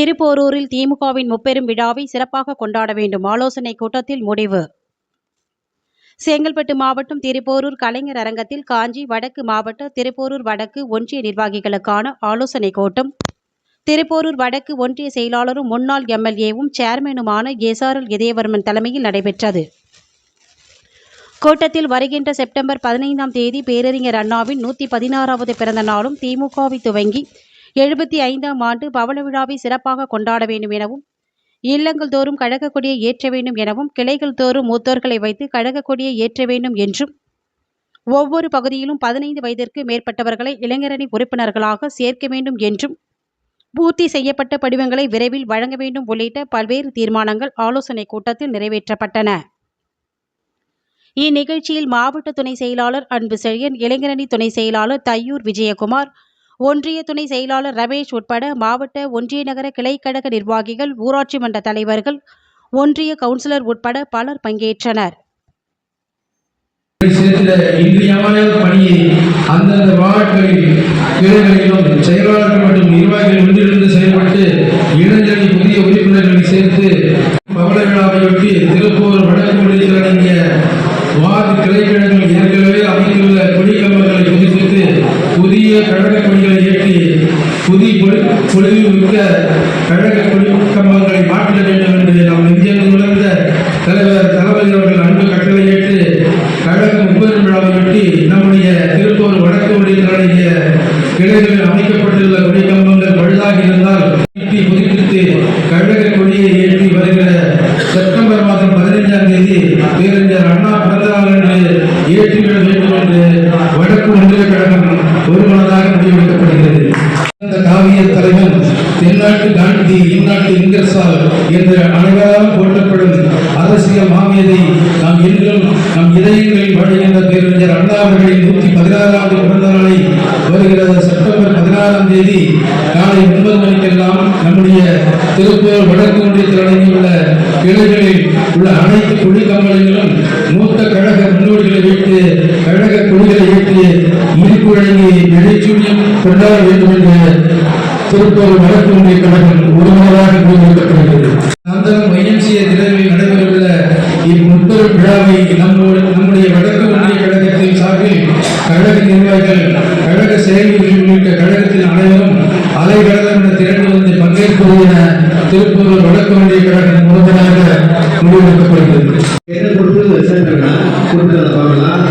திருப்போரூரில் திமுகவின் முப்பெரும் விழாவை சிறப்பாக கொண்டாட வேண்டும் ஆலோசனை கூட்டத்தில் முடிவு. செங்கல்பட்டு மாவட்டம் திருப்போரூர் கலைஞர் அரங்கத்தில் காஞ்சி வடக்கு மாவட்ட திருப்போரூர் வடக்கு ஒன்றிய நிர்வாகிகளுக்கான ஆலோசனை கூட்டம். திருப்போரூர் வடக்கு ஒன்றிய செயலாளரும் முன்னாள் எம்எல்ஏவும் சேர்மனுமான எஸ்ஆர்எல் இதயவர்மன் தலைமையில் நடைபெற்றது. கூட்டத்தில் வருகின்ற செப்டம்பர் பதினைந்தாம் தேதி பேரறிஞர் அண்ணாவின் நூற்றி பதினாறாவது பிறந்த நாளும் திமுகவை துவங்கி எழுபத்தி ஐந்தாம் ஆண்டு பவள விழாவை சிறப்பாக கொண்டாட வேண்டும் எனவும் இல்லங்கள் தோறும் கழக கொடியை ஏற்ற வேண்டும் எனவும் கிளைகள் தோறும் மூத்தோர்களை வைத்து கழக கொடியை ஏற்ற வேண்டும் என்றும் ஒவ்வொரு பகுதியிலும் பதினைந்து வயதிற்கு மேற்பட்டவர்களை இளைஞரணி உறுப்பினர்களாக சேர்க்க வேண்டும் என்றும் பூர்த்தி செய்யப்பட்ட படிவங்களை விரைவில் வழங்க வேண்டும் உள்ளிட்ட பல்வேறு தீர்மானங்கள் ஆலோசனைக் கூட்டத்தில் நிறைவேற்றப்பட்டன. இந்நிகழ்ச்சியில் மாவட்ட துணை செயலாளர் அன்பு செழியன் இளைஞரணி துணை செயலாளர் தையூர் விஜயகுமார் ஒன்றிய துணை செயலாளர் ரமேஷ் உட்பட மாவட்ட ஒன்றிய நகர கிளை கழக நிர்வாகிகள் ஊராட்சி மன்ற தலைவர்கள் ஒன்றிய கவுன்சிலர் உட்பட பலர் பங்கேற்றனர். சேர்ந்த இன்றியமையாத பணியை அந்தந்த வார்டுகளில் செயலாளர்கள் மற்றும் நிர்வாகிகள் ஒன்றிணைந்து செயல்பட்டு கழக கொடி கம்பங்களை மாற்றிட வேண்டும் என்று நாம் நெஞ்சென்று உணர்ந்த தலைவர் தளபதி அவர்கள் அன்பு கட்டளையிட்டு கழக முப்பது விழாவையொட்டி நம்முடைய திருப்பூர் வடக்கு மொழியில் அடங்கிய கிளைகளில் அமைக்கப்பட்டுள்ள கொடி கம்பங்கள் பழுதாக இருந்தால் புதுப்பித்து கழக கொடியை ஏற்றி வருகிற செப்டம்பர் மாதம் பதினைஞ்சாம் தேதி பேரறிஞர் அண்ணா பிறந்தநாள் என்று ஏற்றிவிட வேண்டும் என்று வடக்கு ஒன்றிய கழகம் தென்னாட்டு காந்தி இந்நாட்டு இங்கர்சால் என்ற அனைவரால் போற்றப்படும் அரசியல் மாமியதை நாம் என்றும் நம் இதயங்களில் வாழ்கின்ற பேரறிஞர் அண்ணா அவர்களின் நூற்றி பதினாறாவது பிறந்த நாளை வருகிற செப்டம்பர் பதினாறாம் தேதி காலை ஒன்பது மணிக்கெல்லாம் நம்முடைய திருப்பூர் வடக்கு ஒன்றியத்தில் அடங்கியுள்ள கிளைகளில் உள்ள அனைத்து கொடி கம்பளங்களும் மூத்த கழக முன்னோடிகளை வைத்து கழக குழிகளை ஏற்றி இருப்பு வழங்கி நெடுச்சூழியம் கொண்டாட வேண்டும் என்று திருப்பூர் வடக்கு ஒன்றிய கழகம் ஒருமனதாக கூறியிருக்கப்படுகிறது நந்தனம் ஒய்எம்சிஏ திடலில் நடைபெறவுள்ள இம்முப்பெரும் விழாவை நம்மோடு நம்முடைய வடக்கு ஒன்றிய கழகத்தின் சார்பில் கழக நிர்வாகிகள் கழக செயல்கள் உள்ளிட்ட கழகத்தின் அனைவரும் அலைகடலம் என திரண்டு வந்து பங்கேற்பது என திருப்பூர் வடக்கு ஒன்றிய கழகம் முழுவதாக முடிவெடுக்கப்படுகிறது. என்ன கொடுத்து கொடுத்து அதை பார்க்கலாம்.